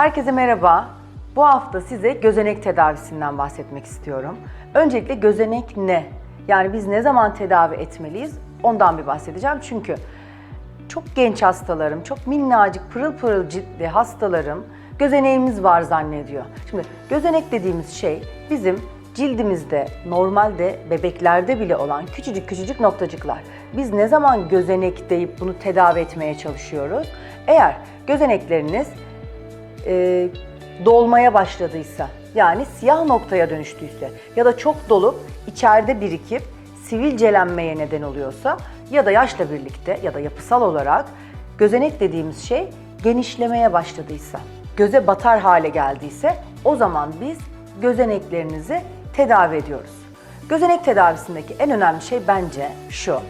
Herkese merhaba. Bu hafta size gözenek tedavisinden bahsetmek istiyorum. Öncelikle gözenek ne? Yani biz ne zaman tedavi etmeliyiz? Ondan bir bahsedeceğim. Çünkü çok genç hastalarım, çok minnacık pırıl pırıl ciltli hastalarım gözeneğimiz var zannediyor. Şimdi gözenek dediğimiz şey bizim cildimizde normalde bebeklerde bile olan küçücük küçücük noktacıklar. Biz ne zaman gözenek deyip bunu tedavi etmeye çalışıyoruz? Eğer gözenekleriniz e, dolmaya başladıysa yani siyah noktaya dönüştüyse ya da çok dolup içeride birikip sivilcelenmeye neden oluyorsa ya da yaşla birlikte ya da yapısal olarak gözenek dediğimiz şey genişlemeye başladıysa, göze batar hale geldiyse o zaman biz gözeneklerinizi tedavi ediyoruz. Gözenek tedavisindeki en önemli şey bence şu.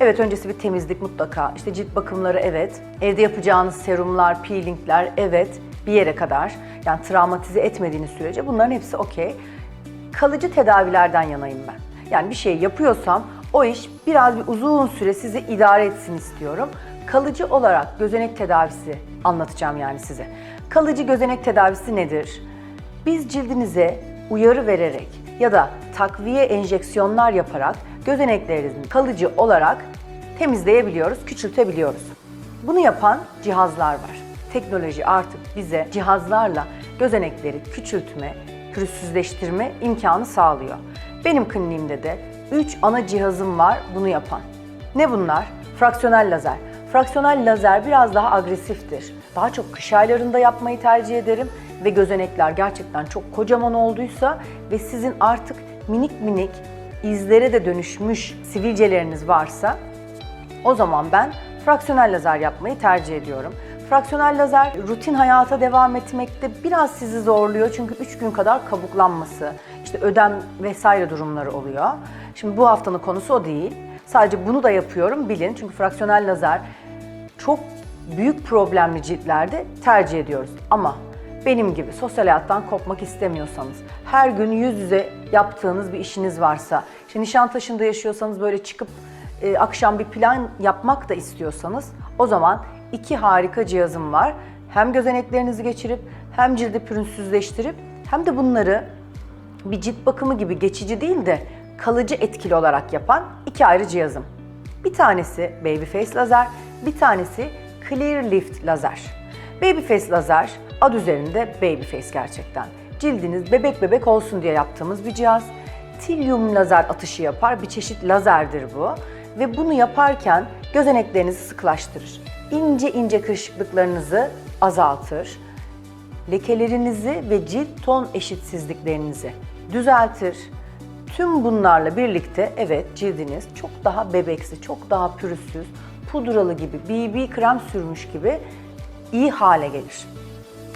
Evet öncesi bir temizlik mutlaka. İşte cilt bakımları evet. Evde yapacağınız serumlar, peelingler evet bir yere kadar. Yani travmatize etmediğiniz sürece bunların hepsi okey. Kalıcı tedavilerden yanayım ben. Yani bir şey yapıyorsam o iş biraz bir uzun süre sizi idare etsin istiyorum. Kalıcı olarak gözenek tedavisi anlatacağım yani size. Kalıcı gözenek tedavisi nedir? Biz cildinize uyarı vererek ya da takviye enjeksiyonlar yaparak gözeneklerinizi kalıcı olarak temizleyebiliyoruz, küçültebiliyoruz. Bunu yapan cihazlar var. Teknoloji artık bize cihazlarla gözenekleri küçültme, pürüzsüzleştirme imkanı sağlıyor. Benim kliniğimde de 3 ana cihazım var bunu yapan. Ne bunlar? Fraksiyonel lazer. Fraksiyonel lazer biraz daha agresiftir. Daha çok kış aylarında yapmayı tercih ederim ve gözenekler gerçekten çok kocaman olduysa ve sizin artık minik minik izlere de dönüşmüş sivilceleriniz varsa o zaman ben fraksiyonel lazer yapmayı tercih ediyorum. Fraksiyonel lazer rutin hayata devam etmekte biraz sizi zorluyor çünkü 3 gün kadar kabuklanması, işte ödem vesaire durumları oluyor. Şimdi bu haftanın konusu o değil. Sadece bunu da yapıyorum bilin çünkü fraksiyonel lazer çok büyük problemli ciltlerde tercih ediyoruz. Ama benim gibi sosyal hayattan kopmak istemiyorsanız, her gün yüz yüze yaptığınız bir işiniz varsa, işte Nişantaşı'nda yaşıyorsanız böyle çıkıp e, akşam bir plan yapmak da istiyorsanız o zaman iki harika cihazım var. Hem gözeneklerinizi geçirip hem cildi pürüzsüzleştirip hem de bunları bir cilt bakımı gibi geçici değil de kalıcı etkili olarak yapan iki ayrı cihazım. Bir tanesi Babyface lazer, bir tanesi Clear Lift lazer. Babyface lazer ad üzerinde Babyface gerçekten. Cildiniz bebek bebek olsun diye yaptığımız bir cihaz. Tilyum lazer atışı yapar. Bir çeşit lazerdir bu. Ve bunu yaparken gözeneklerinizi sıklaştırır. İnce ince kırışıklıklarınızı azaltır. Lekelerinizi ve cilt ton eşitsizliklerinizi düzeltir. Tüm bunlarla birlikte evet cildiniz çok daha bebeksi, çok daha pürüzsüz, pudralı gibi, BB krem sürmüş gibi iyi hale gelir.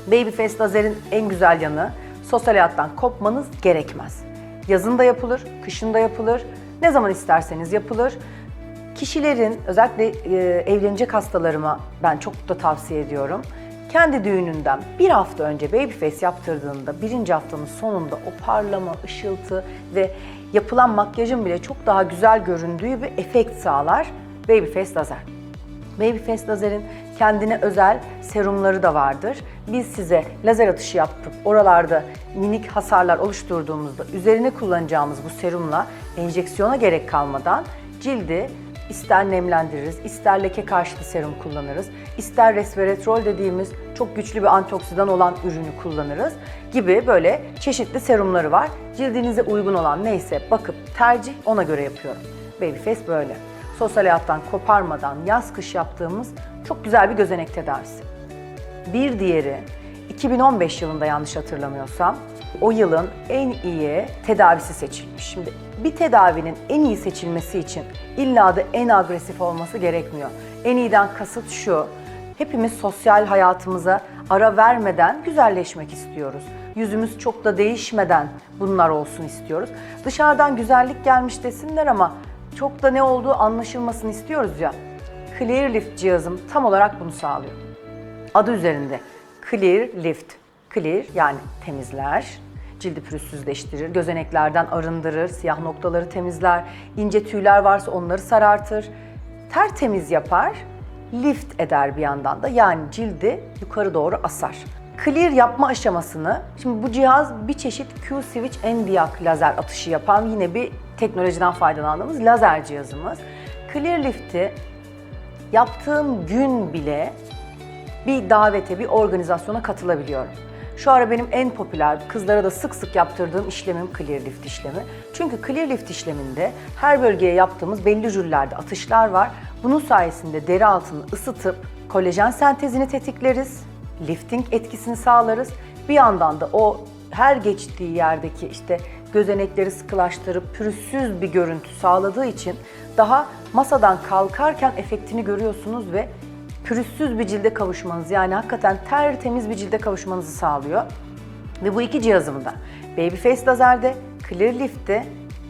Babyface lazerin en güzel yanı sosyal hayattan kopmanız gerekmez. Yazın da yapılır, kışın da yapılır, ne zaman isterseniz yapılır. Kişilerin özellikle e, evlenecek hastalarıma ben çok da tavsiye ediyorum. Kendi düğününden bir hafta önce babyface yaptırdığında birinci haftanın sonunda o parlama, ışıltı ve yapılan makyajın bile çok daha güzel göründüğü bir efekt sağlar babyface lazer. Babyface lazerin kendine özel serumları da vardır. Biz size lazer atışı yapıp oralarda minik hasarlar oluşturduğumuzda üzerine kullanacağımız bu serumla enjeksiyona gerek kalmadan cildi ister nemlendiririz, ister leke karşıtı serum kullanırız, ister resveratrol dediğimiz çok güçlü bir antioksidan olan ürünü kullanırız gibi böyle çeşitli serumları var. Cildinize uygun olan neyse bakıp tercih ona göre yapıyorum. Babyface böyle sosyal hayattan koparmadan yaz kış yaptığımız çok güzel bir gözenek tedavisi. Bir diğeri 2015 yılında yanlış hatırlamıyorsam o yılın en iyi tedavisi seçilmiş. Şimdi bir tedavinin en iyi seçilmesi için illa da en agresif olması gerekmiyor. En iyiden kasıt şu, hepimiz sosyal hayatımıza ara vermeden güzelleşmek istiyoruz. Yüzümüz çok da değişmeden bunlar olsun istiyoruz. Dışarıdan güzellik gelmiş desinler ama çok da ne olduğu anlaşılmasını istiyoruz ya. Clear Lift cihazım tam olarak bunu sağlıyor. Adı üzerinde Clear Lift. Clear yani temizler, cildi pürüzsüzleştirir, gözeneklerden arındırır, siyah noktaları temizler, ince tüyler varsa onları sarartır, tertemiz yapar, lift eder bir yandan da yani cildi yukarı doğru asar. clear yapma aşamasını, şimdi bu cihaz bir çeşit Q-Switch NDIAC lazer atışı yapan yine bir teknolojiden faydalandığımız lazer cihazımız. Clear Lift'i yaptığım gün bile bir davete, bir organizasyona katılabiliyorum. Şu ara benim en popüler, kızlara da sık sık yaptırdığım işlemim Clear Lift işlemi. Çünkü Clear Lift işleminde her bölgeye yaptığımız belli jüllerde atışlar var. Bunun sayesinde deri altını ısıtıp kolajen sentezini tetikleriz, lifting etkisini sağlarız. Bir yandan da o her geçtiği yerdeki işte gözenekleri sıkılaştırıp pürüzsüz bir görüntü sağladığı için daha masadan kalkarken efektini görüyorsunuz ve pürüzsüz bir cilde kavuşmanız yani hakikaten tertemiz bir cilde kavuşmanızı sağlıyor. Ve bu iki cihazım da Babyface Lazer'de, Clear Lift'te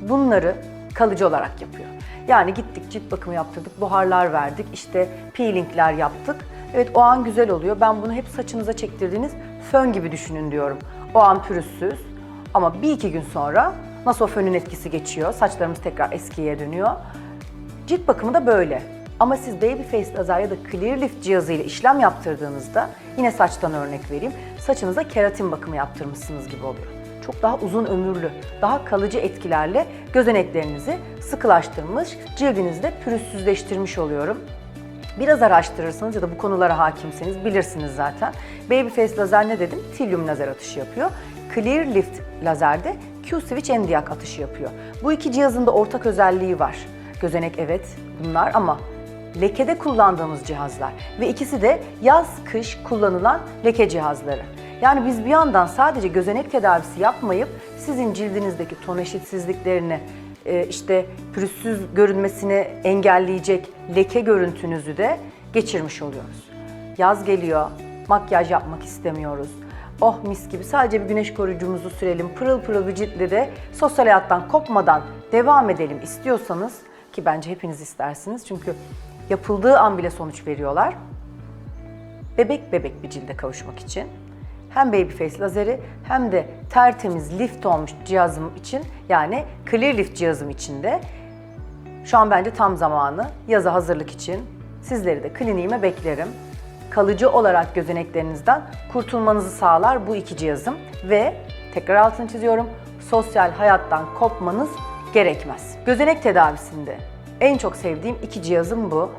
bunları kalıcı olarak yapıyor. Yani gittik cilt bakımı yaptırdık, buharlar verdik, işte peelingler yaptık. Evet o an güzel oluyor. Ben bunu hep saçınıza çektirdiğiniz fön gibi düşünün diyorum. O an pürüzsüz ama bir iki gün sonra nasıl o fönün etkisi geçiyor, saçlarımız tekrar eskiye dönüyor. Cilt bakımı da böyle. Ama siz Babyface lazer ya da Clear Lift cihazıyla işlem yaptırdığınızda yine saçtan örnek vereyim. Saçınıza keratin bakımı yaptırmışsınız gibi oluyor. Çok daha uzun ömürlü, daha kalıcı etkilerle gözeneklerinizi sıkılaştırmış, cildinizi de pürüzsüzleştirmiş oluyorum. Biraz araştırırsanız ya da bu konulara hakimseniz bilirsiniz zaten. Babyface lazer ne dedim? Tilyum lazer atışı yapıyor. Clear Lift lazerde Q-Switch NDIAC atışı yapıyor. Bu iki cihazın da ortak özelliği var. Gözenek evet bunlar ama lekede kullandığımız cihazlar ve ikisi de yaz-kış kullanılan leke cihazları. Yani biz bir yandan sadece gözenek tedavisi yapmayıp sizin cildinizdeki ton eşitsizliklerini, e, işte pürüzsüz görünmesini engelleyecek leke görüntünüzü de geçirmiş oluyoruz. Yaz geliyor, makyaj yapmak istemiyoruz. Oh mis gibi sadece bir güneş koruyucumuzu sürelim, pırıl pırıl bir ciltle de sosyal hayattan kopmadan devam edelim istiyorsanız ki bence hepiniz istersiniz çünkü yapıldığı an bile sonuç veriyorlar. Bebek bebek bir cilde kavuşmak için hem Babyface lazeri hem de tertemiz lift olmuş cihazım için yani Clear Lift cihazım için de şu an bence tam zamanı yaza hazırlık için sizleri de kliniğime beklerim. Kalıcı olarak gözeneklerinizden kurtulmanızı sağlar bu iki cihazım ve tekrar altını çiziyorum sosyal hayattan kopmanız gerekmez. Gözenek tedavisinde en çok sevdiğim iki cihazım bu.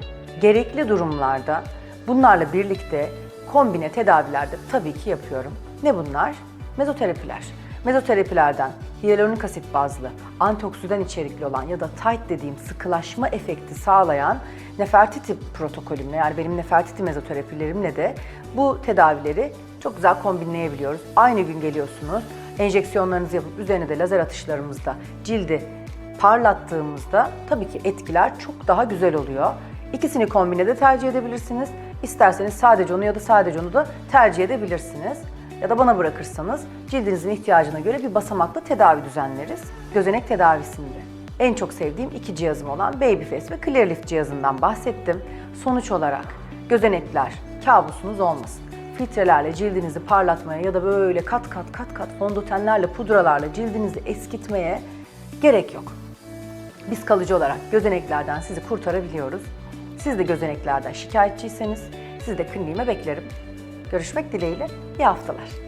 Gerekli durumlarda bunlarla birlikte kombine tedavilerde tabii ki yapıyorum. Ne bunlar? Mezoterapiler. Mezoterapilerden hyaluronik asit bazlı, antioksidan içerikli olan ya da tight dediğim sıkılaşma efekti sağlayan Nefertiti protokolümle yani benim Nefertiti mezoterapilerimle de bu tedavileri çok güzel kombinleyebiliyoruz. Aynı gün geliyorsunuz, enjeksiyonlarınızı yapıp üzerine de lazer atışlarımızda cildi parlattığımızda tabii ki etkiler çok daha güzel oluyor. İkisini kombine de tercih edebilirsiniz. İsterseniz sadece onu ya da sadece onu da tercih edebilirsiniz. Ya da bana bırakırsanız cildinizin ihtiyacına göre bir basamaklı tedavi düzenleriz. Gözenek tedavisinde en çok sevdiğim iki cihazım olan Babyface ve Clear Lift cihazından bahsettim. Sonuç olarak gözenekler kabusunuz olmasın. Filtrelerle cildinizi parlatmaya ya da böyle kat kat kat kat fondötenlerle, pudralarla cildinizi eskitmeye gerek yok. Biz kalıcı olarak gözeneklerden sizi kurtarabiliyoruz. Siz de gözeneklerden şikayetçiyseniz siz de kliniğime beklerim. Görüşmek dileğiyle iyi haftalar.